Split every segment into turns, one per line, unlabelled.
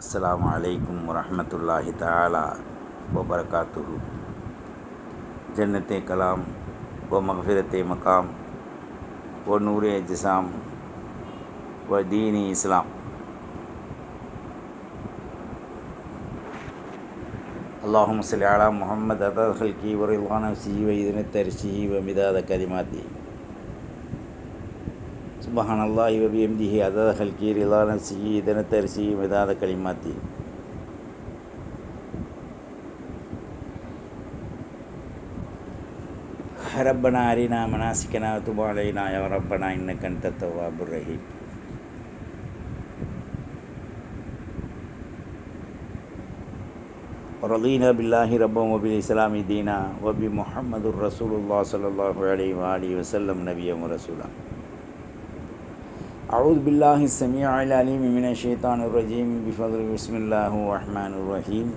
அஸ்லாம் வலைக்கும் வரமத்துல்லாஹி தாலா வபரகாத்துஹு. ஜன்னத்தை கலாம் ஓ மஹஃபிரத்தை மக்காம் ஓ நூரே ஜிசாம் ஓ தீனி இஸ்லாம். அல்லாஹும் சலி அலா முகமது அதர்ஹல் கீ வரிவான சீவை இதனத்தரிசி வமிதாத கரிமாத்தி. سبحان الله وبيمده عدد خلقه رضا نفسه إذن الترسي مداد كلمات ربنا أرنا مناسكنا وتب علينا يا ربنا إنك أنت التواب الرحيم رضينا بالله ربا وبالإسلام دينا وبمحمد رسول الله صلى الله عليه وآله وسلم نبيا ورسولا أعوذ بالله السميع العليم من الشيطان الرجيم. بفضل بسم الله الرحمن الرحيم.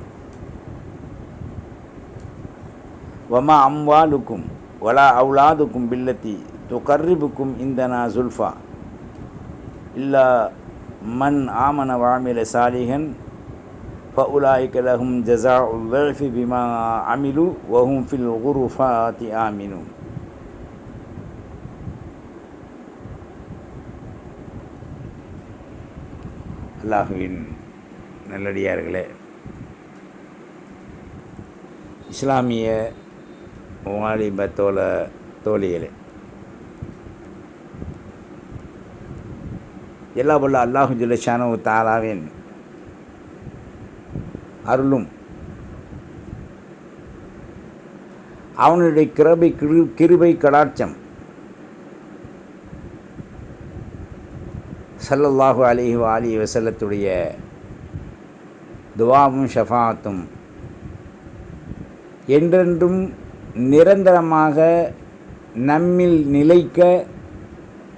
وما أموالكم ولا أولادكم بالتي تقربكم عندنا زلفى إلا من آمن وعمل صالحا فأولئك لهم جزاء الضعف بما عملوا وهم في الغرفات آمنون. அல்லாஹுவின் நல்லடியார்களே. இஸ்லாமிய வாலிப தோல தோழிகளே. எல்லா போல அல்லாஹு ஜுல்லஷானு தாலாவின் அருளும் அவனுடைய கிருபை கிரு கிருபை கடாட்சம் சல்லல்லாஹு அலிஹி அலி வசல்லத்துடைய துவாவும் ஷஃபாத்தும் என்றென்றும் நிரந்தரமாக நம்மில் நிலைக்க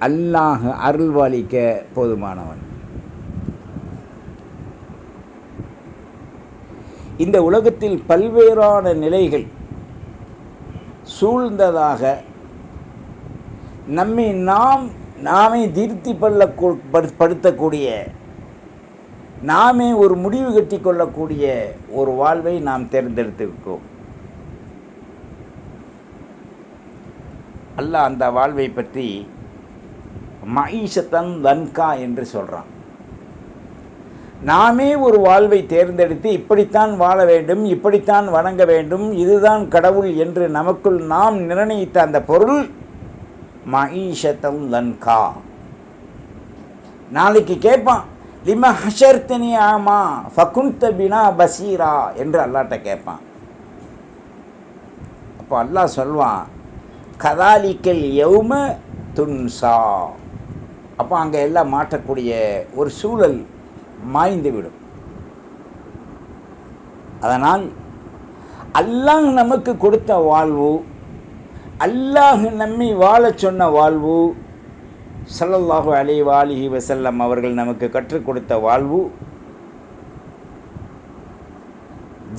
அல்லாஹ் அருள்வாளிக்க போதுமானவன். இந்த உலகத்தில் பல்வேறான நிலைகள் சூழ்ந்ததாக நம்மை நாம் நாமே திருப்தி பள்ள படுத்தக்கூடிய நாமே ஒரு முடிவு கட்டி கொள்ளக்கூடிய ஒரு வாழ்வை நாம் தேர்ந்தெடுத்திருக்கோம் அல்ல அந்த வாழ்வை பற்றி மகிஷத்தன் லன்கா என்று சொல்கிறான் நாமே ஒரு வாழ்வை தேர்ந்தெடுத்து இப்படித்தான் வாழ வேண்டும் இப்படித்தான் வணங்க வேண்டும் இதுதான் கடவுள் என்று நமக்குள் நாம் நிர்ணயித்த அந்த பொருள் மகிஷத்தம் லன்கா. நாளைக்கு கேட்பான் லிம ஹஷர்த்தனி ஆமா ஃபகுந்த பினா பசீரா என்று அல்லாட்ட கேட்பான் அப்போ அல்லாஹ் சொல்வான் கதாலிக்கல் எவும துன்சா. அப்போ அங்கே எல்லாம் மாற்றக்கூடிய ஒரு சூழல் மாய்ந்துவிடும் அதனால் அல்லாஹ் நமக்கு கொடுத்த வாழ்வு அல்லாஹ் நம்மை வாழச் சொன்ன வாழ்வு சல்லல்லாஹு அலி வாலிஹி வசல்லம் அவர்கள் நமக்கு கற்றுக் கொடுத்த வாழ்வு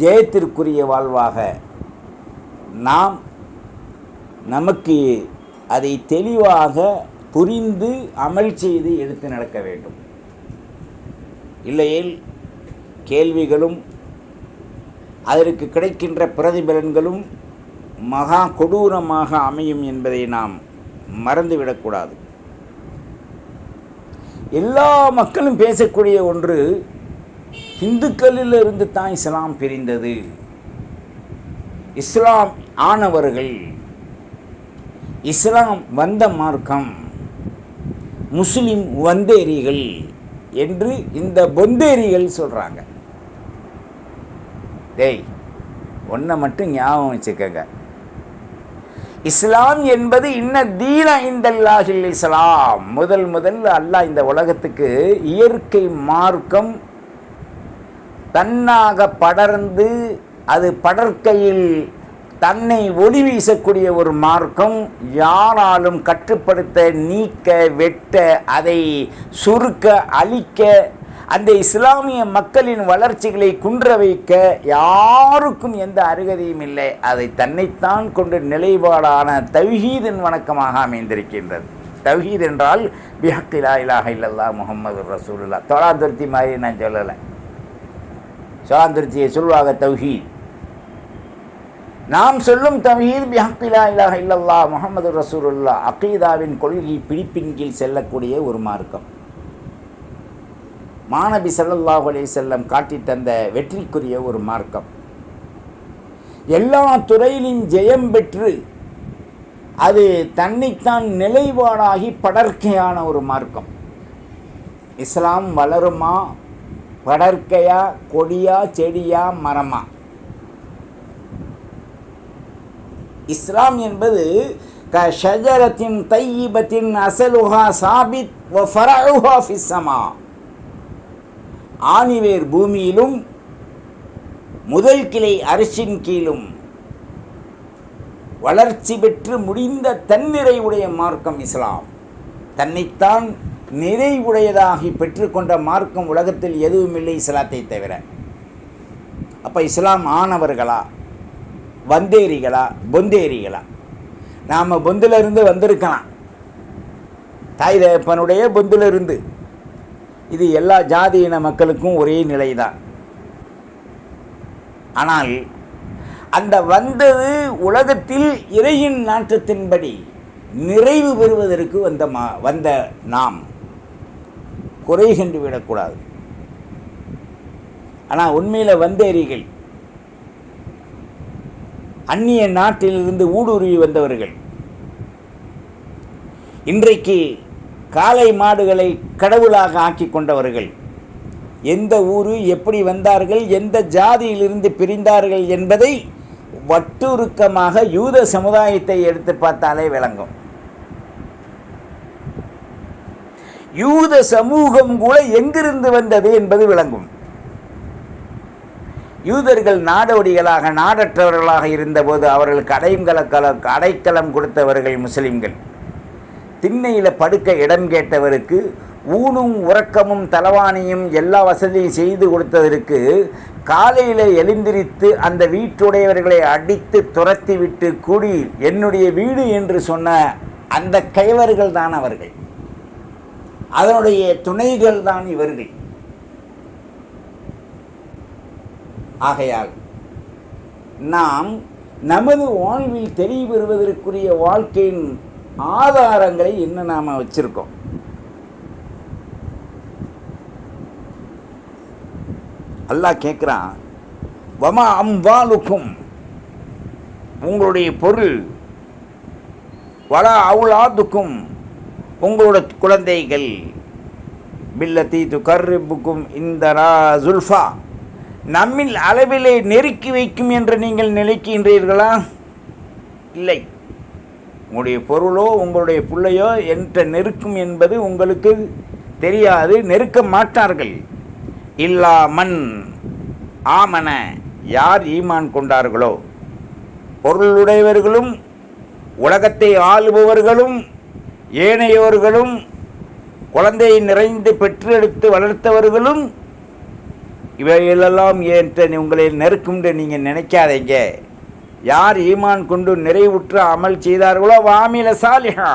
ஜெயத்திற்குரிய வாழ்வாக நாம் நமக்கு அதை தெளிவாக புரிந்து அமல் செய்து எடுத்து நடக்க வேண்டும். இல்லையேல் கேள்விகளும் அதற்கு கிடைக்கின்ற பிரதிபலன்களும் மகா கொடூரமாக அமையும் என்பதை நாம் மறந்துவிடக்கூடாது. எல்லா மக்களும் பேசக்கூடிய ஒன்று இந்துக்களிலிருந்து தான் இஸ்லாம் பிரிந்தது. இஸ்லாம் ஆனவர்கள் இஸ்லாம் வந்த மார்க்கம் முஸ்லிம் வந்தேரிகள் என்று இந்த பொந்தேரிகள் சொல்கிறாங்க டேய் ஒன்றை மட்டும் ஞாபகம் வச்சுக்கங்க. இஸ்லாம் என்பது இன்ன தீன இந்தல்லாஹில் இஸ்லாம். முதல் முதல் அல்லாஹ் இந்த உலகத்துக்கு இயற்கை மார்க்கம் தன்னாக படர்ந்து அது படற்கையில் தன்னை ஒளி வீசக்கூடிய ஒரு மார்க்கம். யாராலும் கட்டுப்படுத்த நீக்க வெட்ட அதை சுருக்க அழிக்க அந்த இஸ்லாமிய மக்களின் வளர்ச்சிகளை குன்ற வைக்க யாருக்கும் எந்த அருகதையும் இல்லை. அதை தன்னைத்தான் கொண்டு நிலைப்பாடான தவ்ஹீதன் வணக்கமாக அமைந்திருக்கின்றது. தவ்ஹீத் என்றால் பிஹக்கிலா இலாக இல்லல்லா முகமது ரசூலுல்லா தோலாந்துருத்தி மாதிரி நான் சொல்லலை. சோலாந்துருத்தியை சொல்வாக தவ்ஹீத். நாம் சொல்லும் தவஹீத் பிஹக்கிலா இலாக இல்லல்லா முகமது ரசூலுல்லா அகீதாவின் கொள்கை பிடிப்பின் கீழ் செல்லக்கூடிய ஒரு மார்க்கம். மாணவி ஸல்லல்லாஹு அலைஹி செல்லம் காட்டி தந்த வெற்றிக்குரிய ஒரு மார்க்கம். எல்லா துறையிலும் ஜெயம் பெற்று அது தன்னைத்தான் நிலைப்பாடாகி படர்க்கையான ஒரு மார்க்கம். இஸ்லாம் வளருமா? படர்க்கையா கொடியா? செடியா? மரமா? இஸ்லாம் என்பது க ஷஜரத்தின் தையிபத்தின் அசலுஹா சாபித் ஃபிஸ்ஸமா ஆணிவேர் பூமியிலும் முதல் கிளை அரசின் கீழும். வளர்ச்சி பெற்று முடிந்த தன்னிறைவுடைய மார்க்கம் இஸ்லாம். தன்னைத்தான் நிறைவுடையதாகி பெற்றுக்கொண்ட மார்க்கம் உலகத்தில் எதுவும் இல்லை இஸ்லாத்தை தவிர. அப்போ இஸ்லாம் ஆனவர்களா? வந்தேரிகளா? பொந்தேரிகளா? நாம் பொந்திலிருந்து வந்திருக்கலாம். தாய் தகப்பனுடைய பொந்திலிருந்து. இது எல்லா ஜாதி இன மக்களுக்கும் ஒரே நிலை தான் ஆனால் அந்த வந்தது உலகத்தில் இறையின் நாட்டத்தின்படி நிறைவு பெறுவதற்கு வந்த மா வந்த நாம். குறை சென்று விடக்கூடாது. ஆனால் உண்மையில் வந்தேரிகள் அந்நிய நாட்டிலிருந்து ஊடுருவி வந்தவர்கள் இன்றைக்கு காளை மாடுகளை கடவுளாக ஆக்கி கொண்டவர்கள். எந்த ஊரு எப்படி வந்தார்கள் எந்த ஜாதியிலிருந்து பிரிந்தார்கள் என்பதை வட்டுருக்கமாக யூத சமுதாயத்தை எடுத்து பார்த்தாலே விளங்கும். யூத சமூகம் கூட எங்கிருந்து வந்தது என்பது விளங்கும். யூதர்கள் நாடோடிகளாக நாடற்றவர்களாக இருந்தபோது அவர்களுக்கு அடைங்கலக்கல அடைக்கலம் கொடுத்தவர்கள் முஸ்லிம்கள். திண்ணையில் படுக்க இடம் கேட்டவருக்கு ஊனும் உறக்கமும் தலவாணியும் எல்லா வசதியும் செய்து கொடுத்ததற்கு காலையில் எழுந்திரித்து அந்த வீட்டுடையவர்களை அடித்து துரத்தி விட்டு கூடி என்னுடைய வீடு என்று சொன்ன அந்த கைவர்கள் தான் அவர்கள். அதனுடைய துணைகள் தான் இவர்கள். ஆகையால் நாம் நமது வாழ்வில் தெளிவு பெறுவதற்குரிய வாழ்க்கையின் ஆதாரங்களை என்ன நாம் வச்சுருக்கோம்? அல்லாஹ் கேட்குறான் வமா அம்வாலுக்கும் உங்களுடைய பொருள் வள அவுலாதுக்கும் உங்களோட குழந்தைகள் பில்லத்தி துகர்ரிபுக்கும் இந்த ஜுல்ஃபா நம்மில் அளவிலே நெருக்கி வைக்கும் என்று நீங்கள் நினைக்கின்றீர்களா? இல்லை. உங்களுடைய பொருளோ உங்களுடைய பிள்ளையோ என்ற நெருக்கும் என்பது உங்களுக்கு தெரியாது நெருக்க மாட்டார்கள். இல்லா மண் ஆமன யார் ஈமான் கொண்டார்களோ? பொருளுடையவர்களும் உலகத்தை ஆளுபவர்களும் ஏனையோர்களும் குழந்தையை நிறைந்து பெற்றெடுத்து வளர்த்தவர்களும் இவைகளெல்லாம் ஏற்ற உங்களை நெருக்கும்னு நீங்கள் நினைக்காதீங்க? யார் ஈமான் கொண்டு நிறைவுற்ற அமல் செய்தார்களோ வாமில சாலிஹா.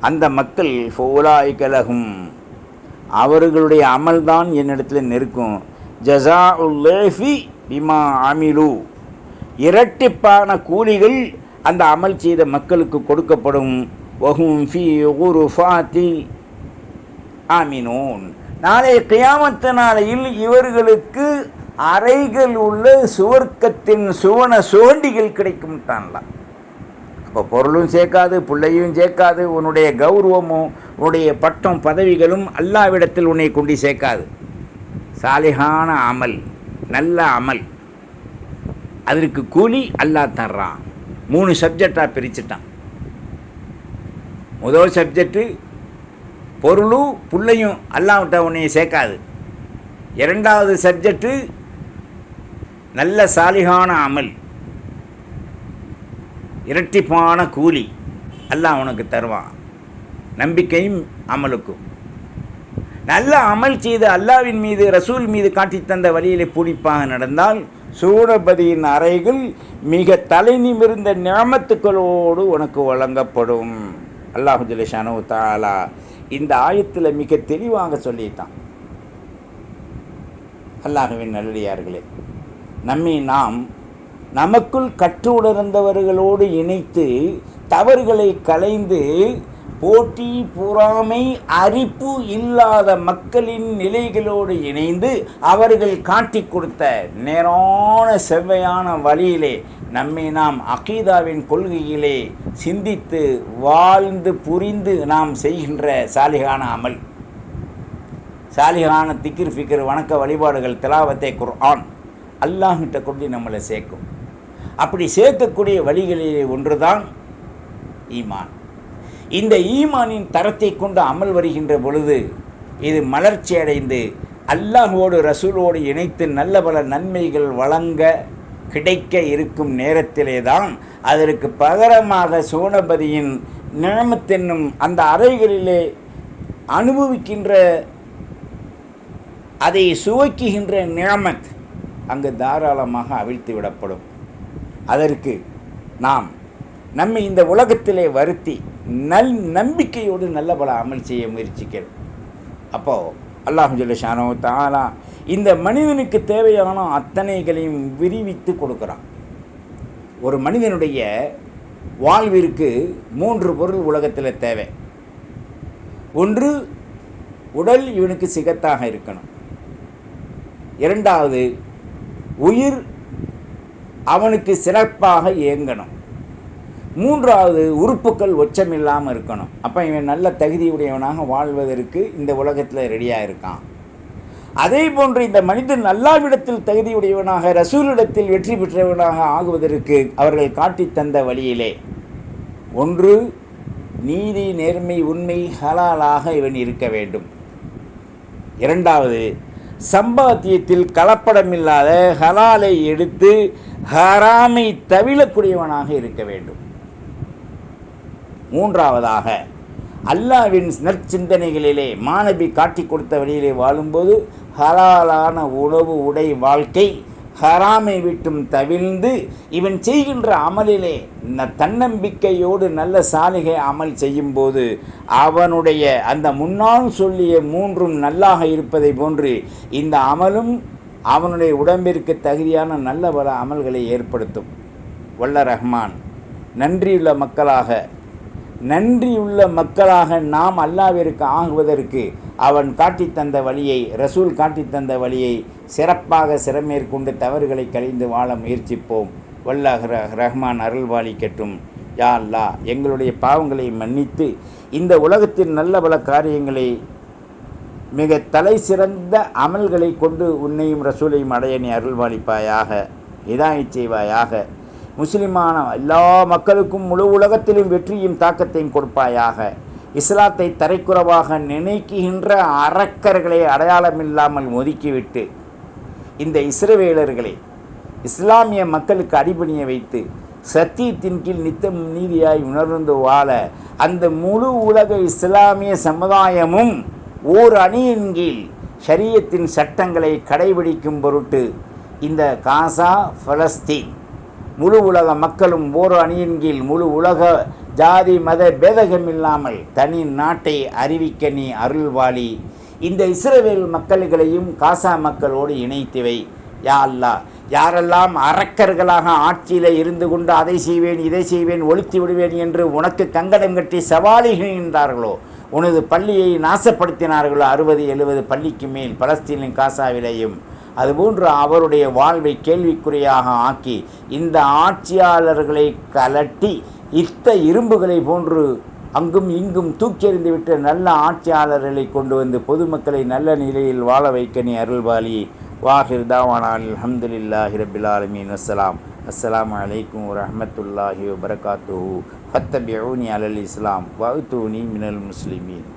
அந்த மக்கள் ஃபோலாய்கலகும் அவர்களுடைய அமல்தான் என்னிடத்தில் நெருக்கும். ஜசா உல்லேஃபி பிமா அமிலு. இரட்டிப்பான கூலிகள் அந்த அமல் செய்த மக்களுக்கு கொடுக்கப்படும். வஹும் ஃபி உரு ஃபாத்தி ஆமினோன். நாளைய கியாமத்த நாளையில் இவர்களுக்கு அறைகள் உள்ள சுவர்க்கத்தின் சுவன சுவண்டிகள் கிடைக்கும்ட்டான்லாம் அப்போ பொருளும் சேர்க்காது பிள்ளையும் சேர்க்காது உன்னுடைய கௌரவமும் உன்னுடைய பட்டம் பதவிகளும் அல்லாவிடத்தில் உன்னை கொண்டு சேர்க்காது. சாலிகான அமல் நல்ல அமல். அதற்கு கூலி அல்லாஹ் தர்றான். மூணு சப்ஜெக்டாக பிரிச்சுட்டான். முதல் சப்ஜெக்டு பொருளும் புள்ளையும் அல்லாவிட்ட உன்னைய சேர்க்காது. இரண்டாவது சப்ஜெக்டு நல்ல சாலிகான அமல். இரட்டிப்பான கூலி அல்லாஹ் உனக்கு தருவான். நம்பிக்கையும் அமலுக்கும். நல்ல அமல் செய்து அல்லாவின் மீது ரசூல் மீது காட்டி தந்த வழியிலே பூடிப்பாக நடந்தால் சூடபதியின் அறைகள் மிக தலை நிமிர்ந்த நியமத்துக்களோடு உனக்கு வழங்கப்படும். அல்லாஹு ஜலேஷானு தாலா இந்த ஆயத்தில் மிக தெளிவாக சொல்லிட்டான். அல்லாஹுவின் நல்லடியார்களே நம்மை நாம் நமக்குள் கற்று உணர்ந்தவர்களோடு இணைத்து தவறுகளை களைந்து போட்டி பொறாமை அரிப்பு இல்லாத மக்களின் நிலைகளோடு இணைந்து அவர்கள் காட்டி கொடுத்த நேரான செவ்வையான வழியிலே நம்மை நாம் அகீதாவின் கொள்கையிலே சிந்தித்து வாழ்ந்து புரிந்து நாம் செய்கின்ற சாலிகான அமல். சாலிகான திக்கிர் ஃபிக்கிர் வணக்க வழிபாடுகள் திலாவத்தை குர்ஆன். அல்லாஹிட்ட கொண்டு நம்மளை சேர்க்கும். அப்படி சேர்க்கக்கூடிய வழிகளிலே ஒன்றுதான் ஈமான். இந்த ஈமானின் தரத்தை கொண்டு அமல் வருகின்ற பொழுது இது மலர்ச்சி அடைந்து அல்லாஹோடு ரசூலோடு இணைத்து நல்ல பல நன்மைகள் வழங்க கிடைக்க இருக்கும் நேரத்திலே தான் அதற்கு பகரமாக சோனபதியின் நிழமத்தென்னும் அந்த அறைகளிலே அனுபவிக்கின்ற அதை சுவைக்குகின்ற நிழமத் அங்கு தாராளமாக அவிழ்த்து விடப்படும். அதற்கு நாம் நம்மை இந்த உலகத்திலே வருத்தி நல் நம்பிக்கையோடு நல்ல பல அமல் செய்ய முயற்சிக்கிறோம். அப்போது அல்லாஹு ஷானோ தானா இந்த மனிதனுக்கு தேவையான அத்தனைகளையும் விரிவித்து கொடுக்குறான். ஒரு மனிதனுடைய வாழ்விற்கு மூன்று பொருள் உலகத்தில் தேவை. ஒன்று உடல் இவனுக்கு சிகத்தாக இருக்கணும். இரண்டாவது உயிர் அவனுக்கு சிறப்பாக இயங்கணும். மூன்றாவது உறுப்புகள் ஒச்சமில்லாமல் இருக்கணும். அப்போ இவன் நல்ல தகுதியுடையவனாக வாழ்வதற்கு இந்த உலகத்தில் ரெடியாக இருக்கான். அதே போன்று இந்த மனிதன் அல்லாவிடத்தில் தகுதியுடையவனாக ரசூலிடத்தில் வெற்றி பெற்றவனாக ஆகுவதற்கு அவர்கள் காட்டி தந்த வழியிலே. ஒன்று நீதி நேர்மை உண்மை ஹலாலாக இவன் இருக்க வேண்டும். இரண்டாவது சம்பாத்தியத்தில் கலப்படமில்லாத ஹலாலை எடுத்து ஹராமை தவிழக்கூடியவனாக இருக்க வேண்டும். மூன்றாவதாக அல்லாவின் நற்சிந்தனைகளிலே மாணவி காட்டி கொடுத்த வழியிலே வாழும்போது ஹலாலான உணவு உடை வாழ்க்கை ஹராமை விட்டும் தவிழ்ந்து இவன் செய்கின்ற அமலிலே ந- தன்னம்பிக்கையோடு நல்ல சாலிகை அமல் செய்யும்போது அவனுடைய அந்த முன்னால் சொல்லிய மூன்றும் நல்லாக இருப்பதை போன்று இந்த அமலும் அவனுடைய உடம்பிற்கு தகுதியான நல்ல பல அமல்களை ஏற்படுத்தும். வல்ல ரஹ்மான். நன்றியுள்ள மக்களாக நன்றியுள்ள மக்களாக நாம் அல்லாவிற்கு ஆகுவதற்கு அவன் காட்டித் தந்த வழியை ரசூல் காட்டித் தந்த வழியை சிறப்பாக சிறமேற்கொண்டு தவறுகளை கழிந்து வாழ முயற்சிப்போம். வல்ல ரஹ்மான் அருள்வாளிக்கட்டும். யா அல்லா எங்களுடைய பாவங்களை மன்னித்து இந்த உலகத்தின் நல்ல பல காரியங்களை மிக தலை சிறந்த அமல்களை கொண்டு உன்னையும் ரசூலையும் அடைய நீ அருள்வாளிப்பாயாக இதாய் செய்வாயாக. முஸ்லிமான எல்லா மக்களுக்கும் முழு உலகத்திலும் வெற்றியும் தாக்கத்தையும் கொடுப்பாயாக. இஸ்லாத்தை தரைக்குறவாக நினைக்குகின்ற அரக்கர்களை அடையாளமில்லாமல் ஒதுக்கிவிட்டு இந்த இஸ்ரவேலர்களை இஸ்லாமிய மக்களுக்கு அடிபணிய வைத்து சத்தியத்தின் கீழ் நித்தம் நீதியாய் உணர்ந்து வாழ அந்த முழு உலக இஸ்லாமிய சமுதாயமும் ஓர் அணியின் கீழ் ஷரியத்தின் சட்டங்களை கடைபிடிக்கும் பொருட்டு இந்த காசா பலஸ்தீன் முழு உலக மக்களும் ஓர் அணியின் கீழ் முழு உலக ஜாதி மத பேதகம் இல்லாமல் தனி நாட்டை அறிவிக்க நீ அருள்வாளி. இந்த இஸ்ரேல் மக்கள்களையும் காசா மக்களோடு இணைத்துவை யா அல்லா யாரெல்லாம் அரக்கர்களாக ஆட்சியில் இருந்து கொண்டு அதை செய்வேன் இதை செய்வேன் ஒழித்து விடுவேன் என்று உனக்கு கங்கடம் கட்டி சவாலிகின்றார்களோ? உனது பள்ளியை நாசப்படுத்தினார்களோ? அறுபது எழுபது பள்ளிக்கு மேல் பலஸ்தீனின் காசாவிலையும். அதுபோன்று அவருடைய வாழ்வை கேள்விக்குறியாக ஆக்கி இந்த ஆட்சியாளர்களை கலட்டி இத்த இரும்புகளை போன்று அங்கும் இங்கும் தூக்கி எறிந்துவிட்டு நல்ல ஆட்சியாளர்களை கொண்டு வந்து பொதுமக்களை நல்ல நிலையில் வாழ வைக்க நீ அருள்வாளி. வாஹிர் தாவானால் அல்ஹம்துலில்லாஹி ரபில் ஆலமீன். அஸ்ஸலாம் அஸ்ஸலாமு அலைக்கும் வரஹ்மத்துல்லாஹி வபரகாத்துஹு. ஃபத்தபிஊனி அலல் இஸ்லாம். வஅத்தூனி மினல் முஸ்லிமீன்.